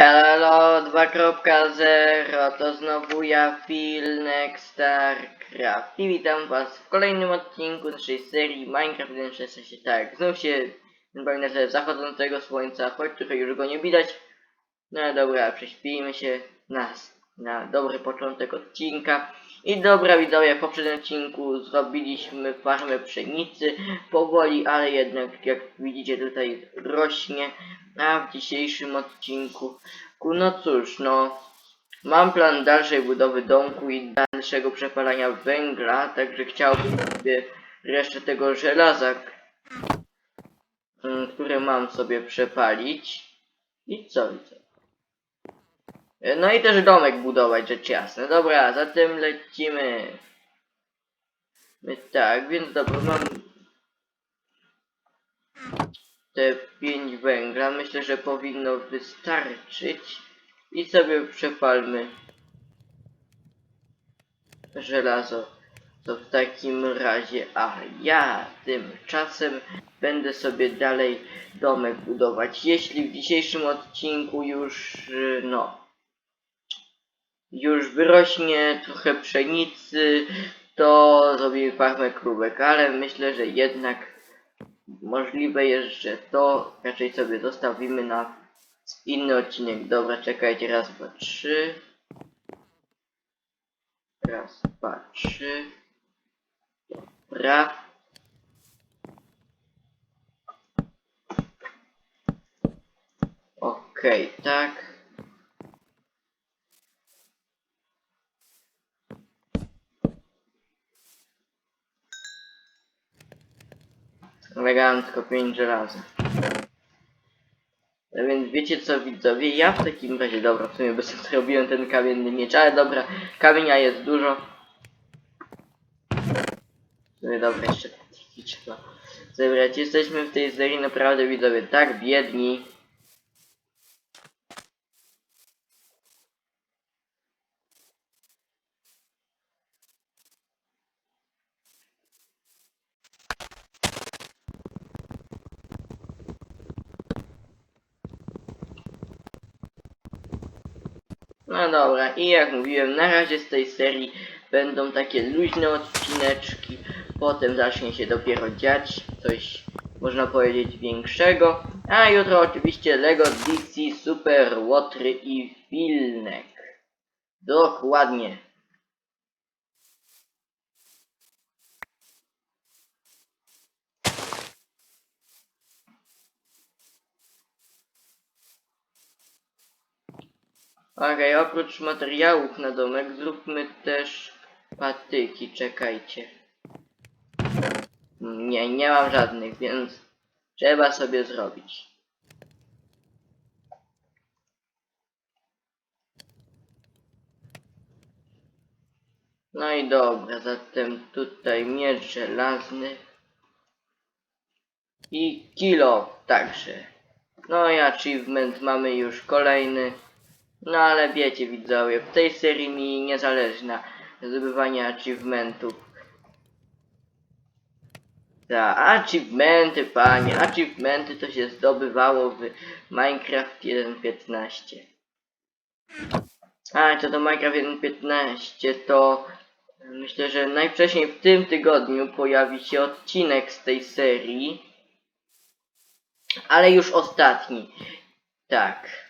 Hello 2.0 to znowu ja, Filnek StarCraft i witam was w kolejnym odcinku naszej serii Minecraft 1.16 Tak, znów się bawi na zachodzącego słońca, choć trochę już go nie widać. No dobra, prześpijmy się na, na dobry początek odcinka. I dobra widzowie, w poprzednim odcinku zrobiliśmy farmę pszenicy. Powoli, ale jednak jak widzicie tutaj rośnie. A w dzisiejszym odcinku, ku- no cóż, no mam plan dalszej budowy domku i dalszego przepalania węgla, także chciałbym sobie resztę tego żelaza, mm, które mam sobie przepalić. I co? E, No i też domek budować, rzecz jasna. Dobra, zatem lecimy. My tak, więc dobra, mam te 5 węgla. Myślę, że powinno wystarczyć. I sobie przepalmy żelazo. To w takim razie, a ja tymczasem będę sobie dalej domek budować. Jeśli w dzisiejszym odcinku już, y, no, już wyrośnie trochę pszenicy, to zrobimy farmę krówek, ale myślę, że jednak możliwe jest, że to raczej sobie zostawimy na inny odcinek. Dobra, czekajcie, raz, dwa, trzy. Raz, dwa, trzy. Dobra. Okej, tak. Elegancko, pięć żelaza. No więc wiecie co widzowie, ja w takim razie, dobra, w sumie bez zrobiłem ten kamienny miecz, ale dobra, kamienia jest dużo. W sumie dobra, jeszcze trzeba zebrać. Jesteśmy w tej serii naprawdę widzowie tak biedni. No dobra, i jak mówiłem, na razie z tej serii będą takie luźne odcineczki, potem zacznie się dopiero dziać coś, można powiedzieć, większego, a jutro oczywiście LEGO DC Super Łotry i Filnek. Dokładnie. Okej, oprócz materiałów na domek zróbmy też patyki, czekajcie. Nie, nie mam żadnych, więc trzeba sobie zrobić. No i dobra, zatem tutaj miecz żelazny i kilo także. No i achievement mamy już kolejny. No ale wiecie widzowie, w tej serii mi nie zależy na zdobywanie achievementów. Za achievementy, panie, achievementy to się zdobywało w Minecraft 1.15. A, co do Minecraft 1.15 to myślę, że najwcześniej w tym tygodniu pojawi się odcinek z tej serii. Ale już ostatni. Tak.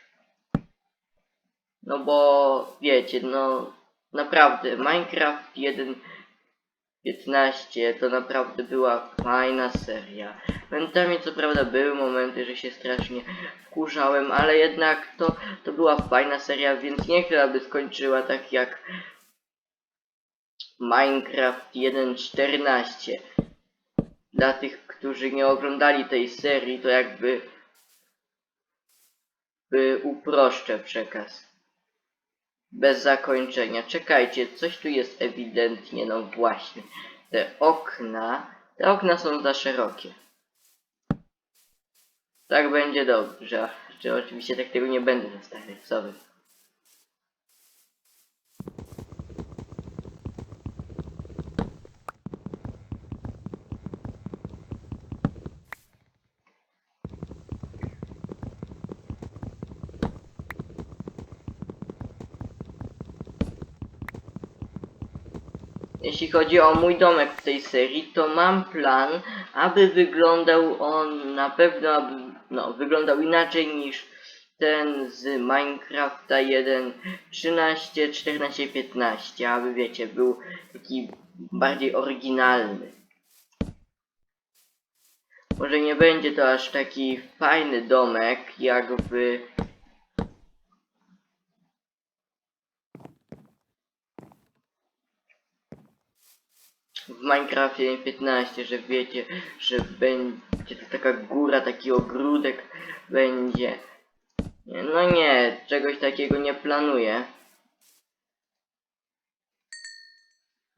No bo wiecie, no naprawdę Minecraft 1.15 to naprawdę była fajna seria. Momentami co prawda były momenty, że się strasznie wkurzałem, ale jednak to, to była fajna seria, więc nie chcę, aby skończyła tak jak Minecraft 1.14. Dla tych, którzy nie oglądali tej serii, to jakby by uproszczę przekaz bez zakończenia. Czekajcie, coś tu jest ewidentnie, no właśnie. Te okna, te okna są za szerokie. Tak będzie dobrze. Czy oczywiście tak tego nie będę zostawiać, co chodzi o mój domek w tej serii, to mam plan, aby wyglądał on na pewno, aby, no, wyglądał inaczej niż ten z Minecrafta 1.13, 14, 15, aby wiecie, był taki bardziej oryginalny. Może nie będzie to aż taki fajny domek, jak w w Minecrafcie 15, że wiecie, że będzie to taka góra, taki ogródek będzie. No nie, czegoś takiego nie planuję.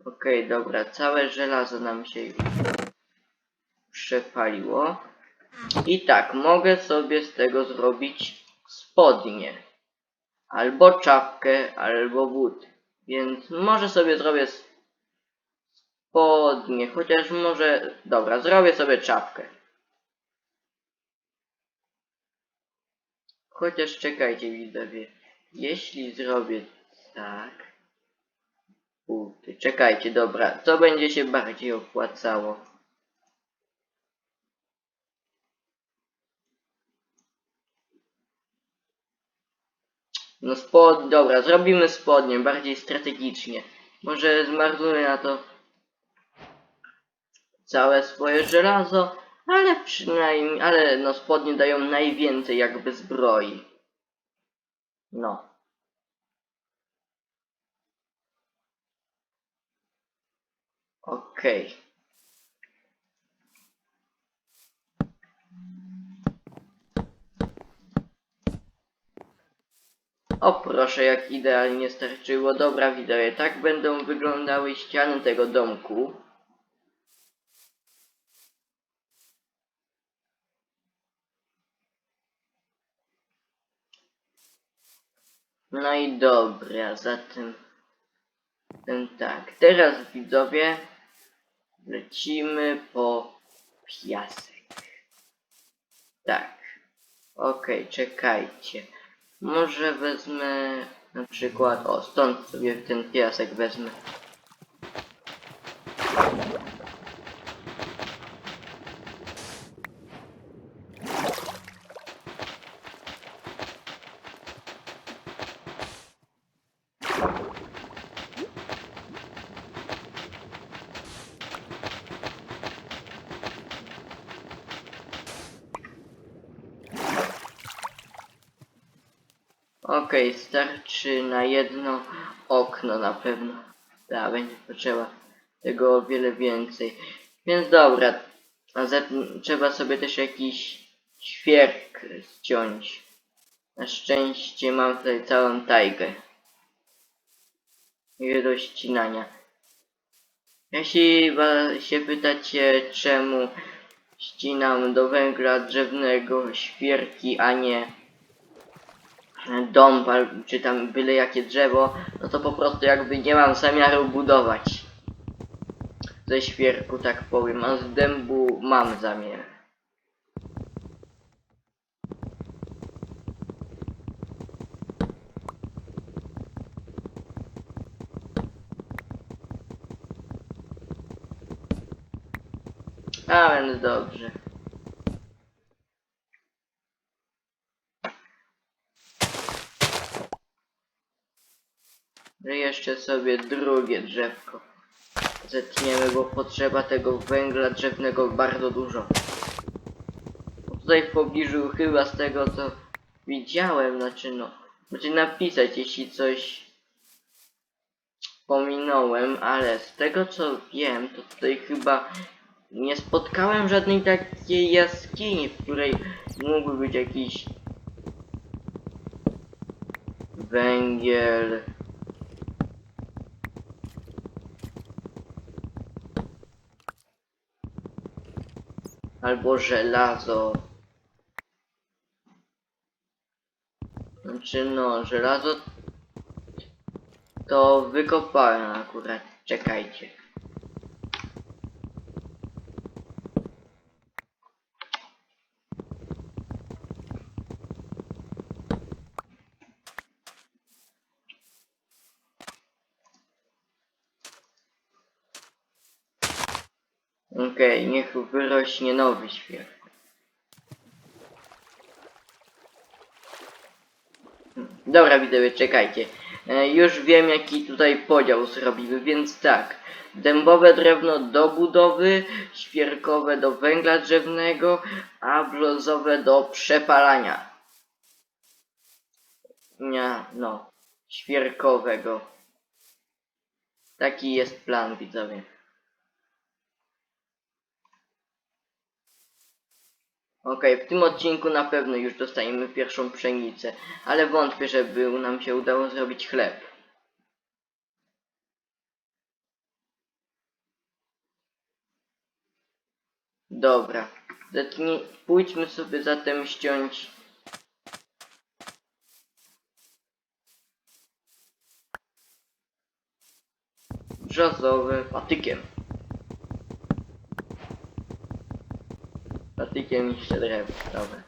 Okej, dobra, całe żelazo nam się przepaliło. I tak, mogę sobie z tego zrobić spodnie. Albo czapkę, albo but. Więc może sobie zrobię spodnie, chociaż może... Dobra, zrobię sobie czapkę. Chociaż czekajcie widzowie, jeśli zrobię tak... Buty, czekajcie, dobra, co będzie się bardziej opłacało? No spod... dobra, zrobimy spodnie, bardziej strategicznie. Może zmarnuję na to całe swoje żelazo, ale przynajmniej, ale no spodnie dają najwięcej jakby zbroi. No. Okej. O proszę, jak idealnie starczyło. Dobra, widzowie, tak będą wyglądały ściany tego domku. No i dobra, zatem... zatem tak, teraz widzowie lecimy po piasek. Tak. Okej, czekajcie. Może wezmę na przykład, o stąd sobie ten piasek wezmę. Okej, starczy na jedno okno na pewno. Da, będzie potrzeba tego o wiele więcej. Więc dobra, a zatem trzeba sobie też jakiś ćwierk ściąć. Na szczęście mam tutaj całą tajgę. I do ścinania. Jeśli się pytacie, czemu ścinam do węgla drzewnego świerki, a nie dom, czy tam byle jakie drzewo, no to po prostu jakby nie mam zamiaru budować ze świerku, tak powiem, a z dębu mam zamiar. A więc dobrze. że jeszcze sobie drugie drzewko zetniemy, bo potrzeba tego węgla drzewnego bardzo dużo. Bo tutaj w pobliżu chyba z tego co widziałem, znaczy no, możecie napisać jeśli coś pominąłem, ale z tego co wiem, to tutaj chyba nie spotkałem żadnej takiej jaskini, w której mógłby być jakiś węgiel. Albo żelazo. Znaczy no, żelazo to wykopałem akurat. Czekajcie. Niech wyrośnie nowy świat. Dobra, widzowie, czekajcie. E, już wiem, jaki tutaj podział zrobimy, więc tak. Dębowe drewno do budowy, świerkowe do węgla drzewnego, a brzozowe do przepalania. Nie, no, świerkowego. Taki jest plan, widzowie. Okej, w tym odcinku na pewno już dostaniemy pierwszą pszenicę, ale wątpię, żeby nam się udało zrobić chleb. Dobra, zetnij, pójdźmy sobie zatem ściąć brzozowy patykiem. Patykiem i jeszcze drewno, dobra.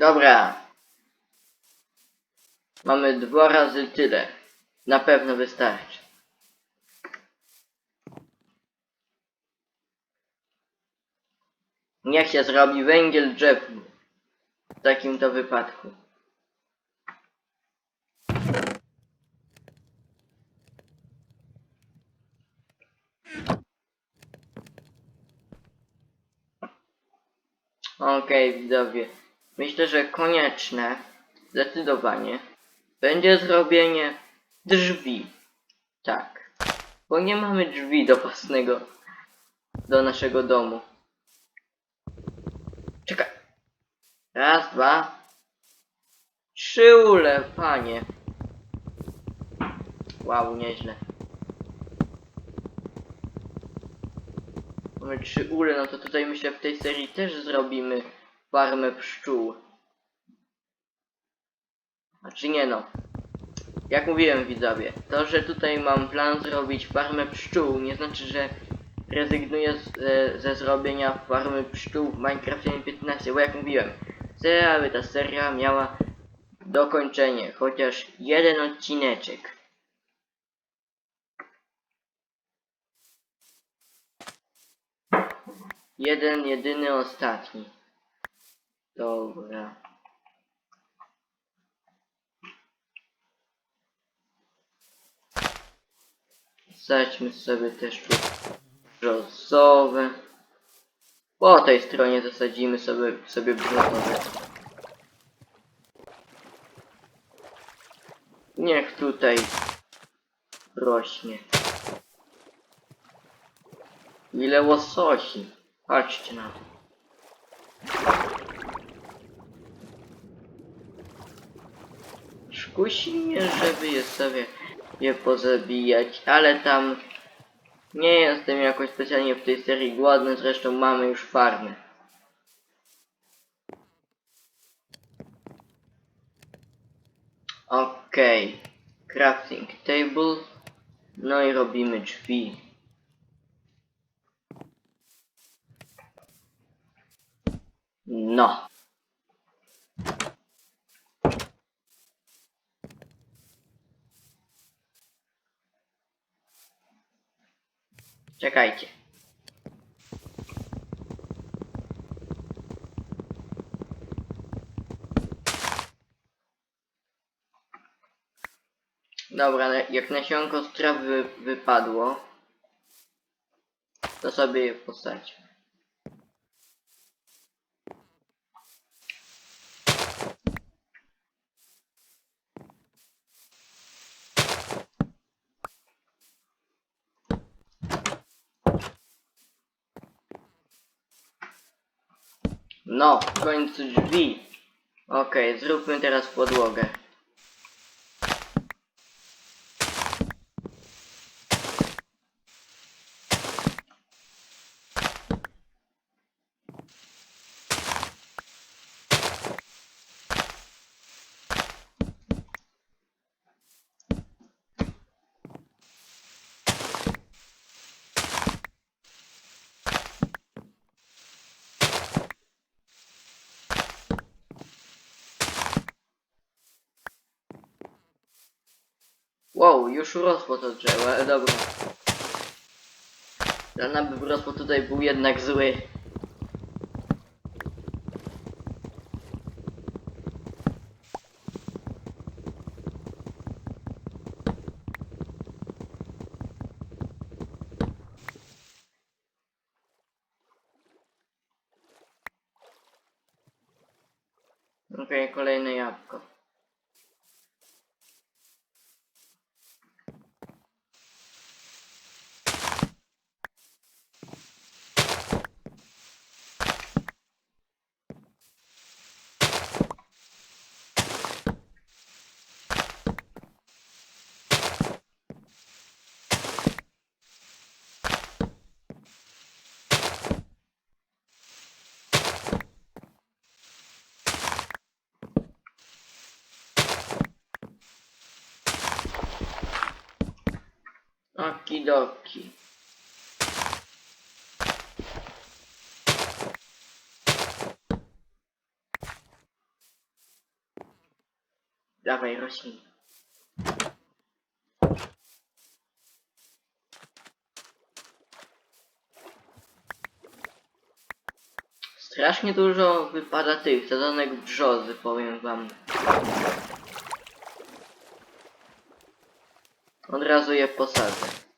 Dobra. Mamy dwa razy tyle. Na pewno wystarczy. Niech się zrobi węgiel drzewny. W takim to wypadku. Okej, widzowie. Myślę, że konieczne, zdecydowanie, będzie zrobienie drzwi. Tak. Bo nie mamy drzwi do własnego, do naszego domu. Czekaj. Raz, dwa. Trzy ule, panie. Wow, nieźle. Mamy trzy ule, no to tutaj myślę w tej serii też zrobimy farmę pszczół. Znaczy nie no. Jak mówiłem widzowie, to że tutaj mam plan zrobić farmę pszczół nie znaczy, że rezygnuję z, e, ze zrobienia farmy pszczół w Minecrafcie 15, bo jak mówiłem, chcę aby ta seria miała dokończenie, chociaż jeden odcineczek. Jeden, jedyny, ostatni. Dobra. Zajdźmy sobie też tu brzozowe. Po tej stronie zasadzimy sobie, sobie brzozowe. Niech tutaj rośnie. Ile łososi. Patrzcie na to. Szkusi mnie, żeby je sobie je pozabijać, ale tam nie jestem jakoś specjalnie w tej serii głodny, zresztą mamy już farmę. Okej, crafting table, no i robimy drzwi. No. Czekajcie. Dobra, jak nasionko z trawy wypadło, to sobie je. No, w końcu drzwi. Okej, zróbmy teraz podłogę. Już urosło to drzewo, ale dobra. Ten aby wyrosło tutaj był jednak zły. Okej, kolejne jabłko. Okidoki. Dawaj roślin. Strasznie dużo wypada tych sadzonek brzozy, powiem wam. Od razu je posadzę.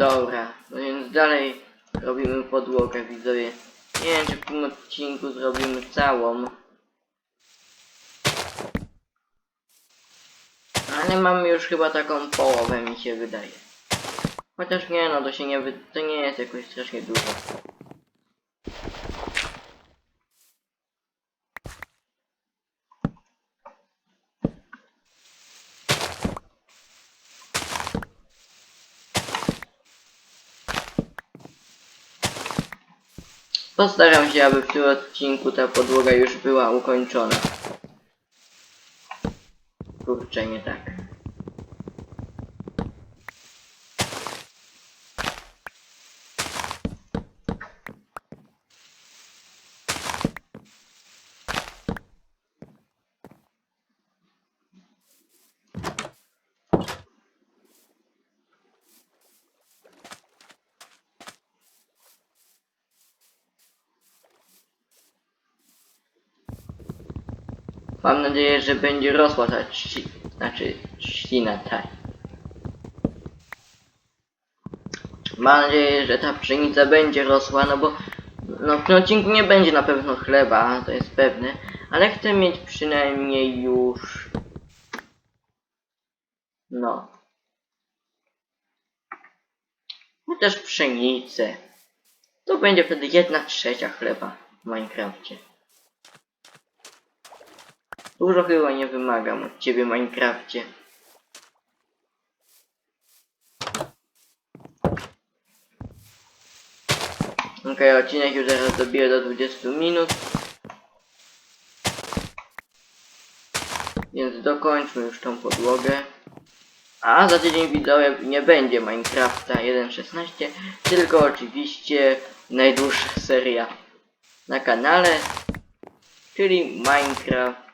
Dobra, no więc dalej robimy podłogę, widzowie. Nie wiem, czy w tym odcinku zrobimy całą. Ale mamy już chyba taką połowę, mi się wydaje. Chociaż nie, no to się nie to nie jest jakoś strasznie dużo. Postaram się, aby w tym odcinku ta podłoga już była ukończona. Kurczę, nie tak. Mam nadzieję, że będzie rosła ta trzci... znaczy trzcina, tak. Mam nadzieję, że ta pszenica będzie rosła, no bo no w tym odcinku nie będzie na pewno chleba, to jest pewne, ale chcę mieć przynajmniej już no chociaż pszenicę. To będzie wtedy jedna trzecia chleba w Minecrafcie. Dużo chyba nie wymagam od ciebie, Minecrafcie. Okej, odcinek już zaraz dobije do 20 minut. Więc dokończmy już tą podłogę. A za tydzień widzowie nie będzie Minecrafta 1.16, tylko oczywiście najdłuższa seria na kanale, czyli Minecraft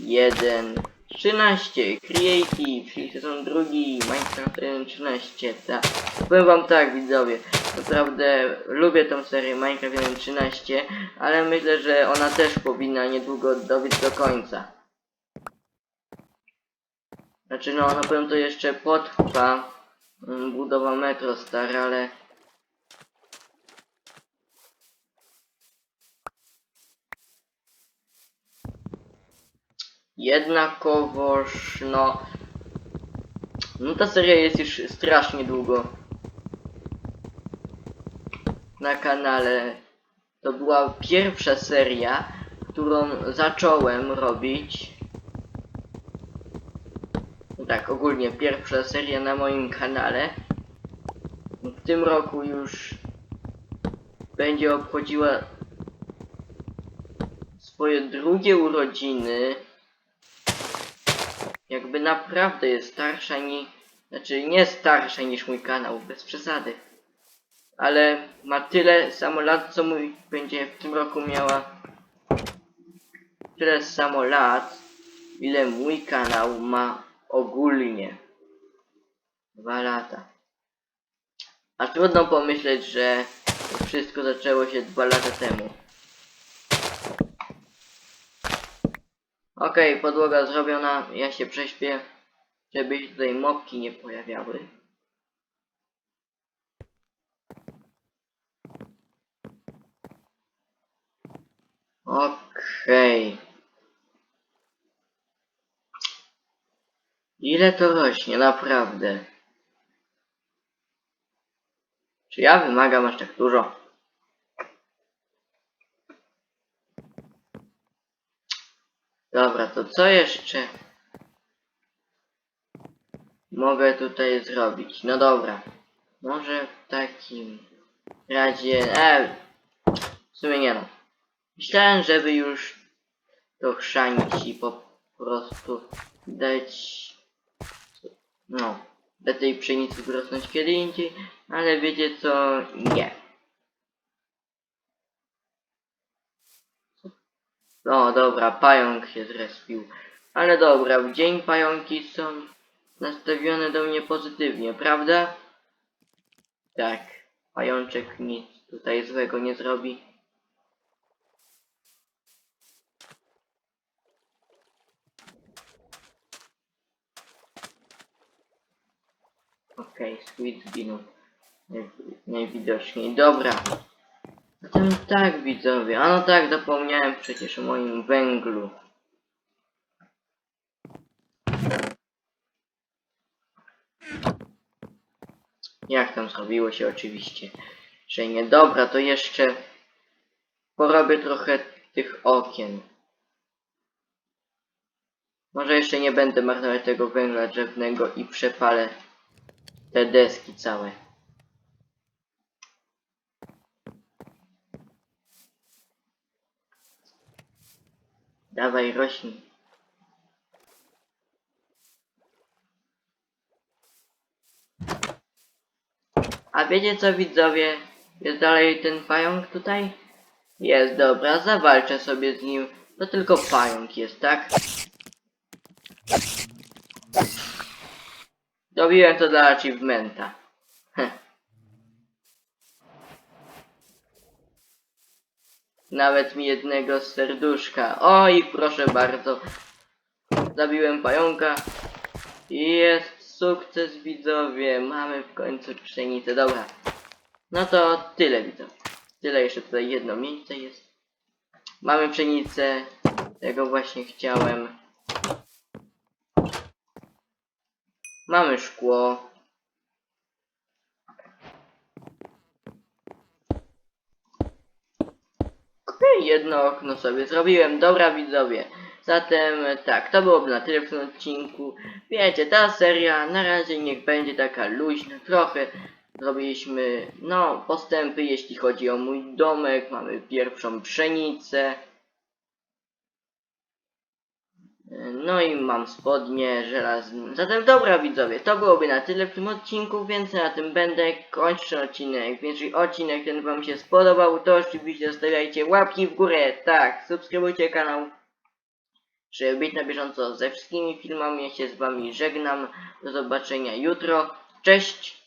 1.13 Creative, czyli sezon drugi Minecraft 1.13, tak. Powiem wam tak widzowie, naprawdę lubię tą serię Minecraft 1.13, ale myślę, że ona też powinna niedługo dobiec do końca. Znaczy no, na pewno to jeszcze potrwa mm, budowa Metro Star, ale Jednakowoż, no... No ta seria jest już strasznie długo na kanale. To była pierwsza seria, którą zacząłem robić. No tak, ogólnie pierwsza seria na moim kanale. W tym roku już będzie obchodziła swoje drugie urodziny. Jakby naprawdę jest starsza niż... Znaczy nie starsza niż mój kanał, bez przesady. Ale ma tyle samo lat, co mój będzie w tym roku miała. Tyle samo lat, ile mój kanał ma ogólnie. Dwa lata. A trudno pomyśleć, że wszystko zaczęło się dwa lata temu. Okej, podłoga zrobiona, ja się prześpię, żeby się tutaj mopki nie pojawiały. Okej. Ile to rośnie, naprawdę? Czy ja wymagam aż tak dużo? Dobra, to co jeszcze mogę tutaj zrobić? No dobra. Może w takim razie... E, w sumie nie no. Myślałem, żeby już to chrzanić i po prostu dać... No, do tej pszenicy wyrosnąć kiedy indziej, ale wiecie co? Nie. No dobra, pająk się zrespił. Ale dobra, w dzień pająki są nastawione do mnie pozytywnie, prawda? Tak, pajączek nic tutaj złego nie zrobi. Okej, Squid zginął. Naj- Najwidoczniej. Dobra. Tak, widzowie. A no tak, zapomniałem przecież o moim węglu. Jak tam zrobiło się oczywiście, że nie. Dobra, to jeszcze porobię trochę tych okien. Może jeszcze nie będę marnować tego węgla drzewnego i przepalę te deski całe. Dawaj, rośnij. A wiecie co widzowie? Jest dalej ten pająk tutaj? Jest, dobra, zawalczę sobie z nim. To tylko pająk jest, tak? Robiłem to dla achievementa. Nawet mi jednego serduszka. Oj, proszę bardzo. Zabiłem pająka. Jest sukces widzowie. Mamy w końcu pszenicę. Dobra. No to tyle widzowie. Tyle jeszcze tutaj jedno miejsce jest. Mamy pszenicę. Tego właśnie chciałem. Mamy szkło. Okej, jedno okno sobie zrobiłem. Dobra widzowie. Zatem tak, to byłoby na tyle w tym odcinku. Wiecie, ta seria na razie niech będzie taka luźna trochę. Zrobiliśmy, no, postępy jeśli chodzi o mój domek. Mamy pierwszą pszenicę. No i mam spodnie żelazne. Zatem dobra widzowie, to byłoby na tyle w tym odcinku, więc na tym będę kończyć ten odcinek. Więc jeżeli odcinek ten wam się spodobał, to oczywiście zostawiajcie łapki w górę, tak, subskrybujcie kanał, żeby być na bieżąco ze wszystkimi filmami. Ja się z wami żegnam, do zobaczenia jutro, cześć!